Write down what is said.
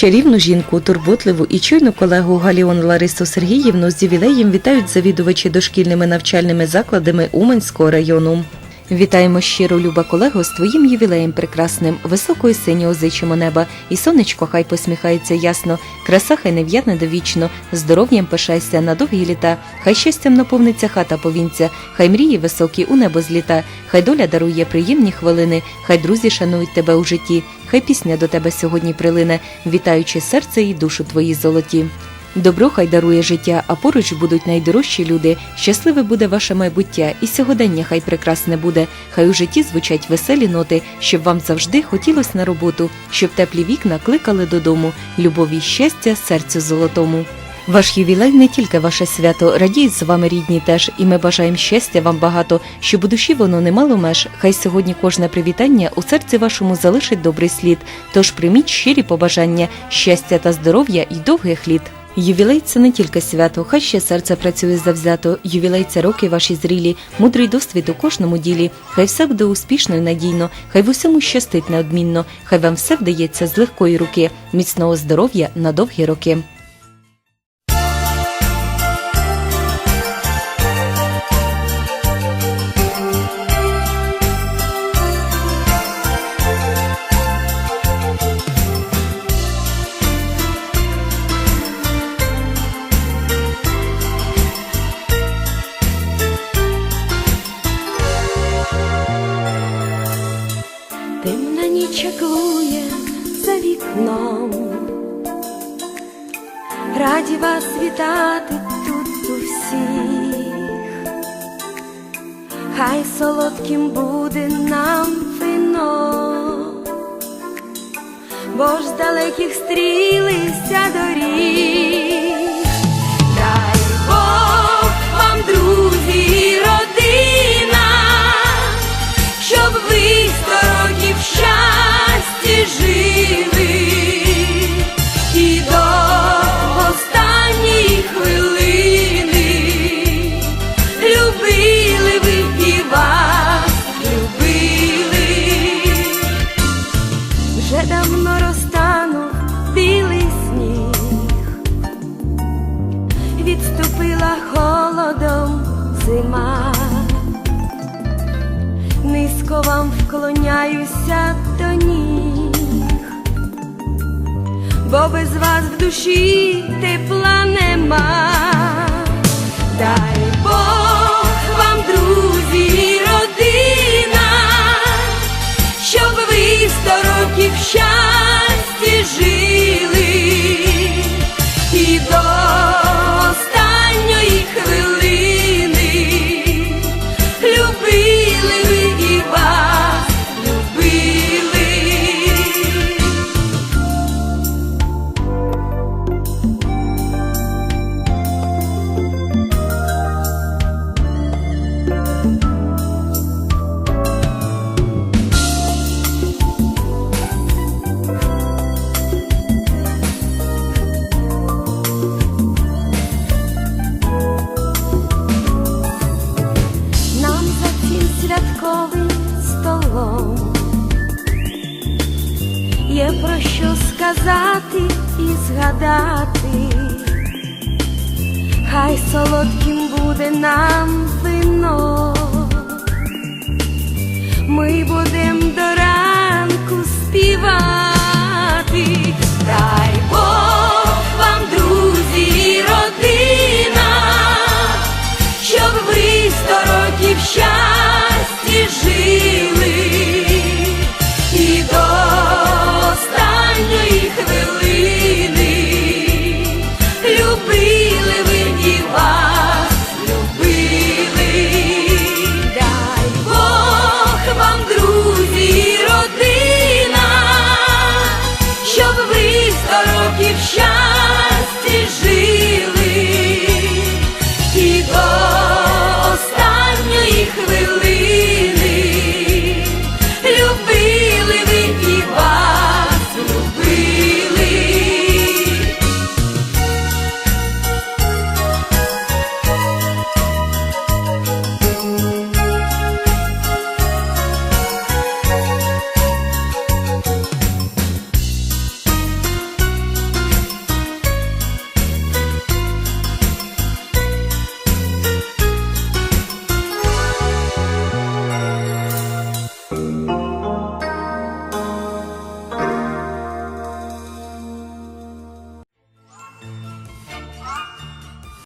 Чарівну жінку, турботливу і чуйну колегу Галіон Ларису Сергіївну з ювілеєм вітають завідувачі дошкільними навчальними закладами Уманського району. Вітаємо щиро, люба колего, з твоїм ювілеєм прекрасним, високою синього зичимо неба, і сонечко хай посміхається ясно, краса хай не в'яне довічно, здоров'ям пишайся на довгі літа, хай щастям наповниться хата повінця, хай мрії високі у небо зліта, хай доля дарує приємні хвилини, хай друзі шанують тебе у житті, хай пісня до тебе сьогодні прилине, вітаючи серце і душу твої золоті. Добро хай дарує життя, а поруч будуть найдорожчі люди. Щасливе буде ваше майбуття, і сьогодення хай прекрасне буде. Хай у житті звучать веселі ноти, щоб вам завжди хотілось на роботу, щоб теплі вікна кликали додому, любові й щастя серцю золотому. Ваш ювілей не тільки ваше свято, радіють з вами рідні теж, і ми бажаємо щастя вам багато, щоб у душі воно не мало меж. Хай сьогодні кожне привітання у серці вашому залишить добрий слід. Тож прийміть щирі побажання, щастя та здоров'я і довгих літ. Ювілей це не тільки свято, хай ще серце працює завзято. Ювілей це роки ваші зрілі, мудрий досвід у кожному ділі. Хай все буде успішно і надійно, хай в усьому щастить неодмінно, хай вам все вдається з легкої руки, міцного здоров'я на довгі роки. Темна за вікном. Раді вас вітати тут усіх. Хай солодким буде нам вино, бо ж з далеких стрілися доріг. Вже давно розтанув білий сніг, відступила холодом зима. Низько вам вклоняюся до ніг, бо без вас в душі тепла святковим столом. Є про що сказати і згадати, хай солодким буде нам вино, ми будем до ранку співати. дорогів щастя.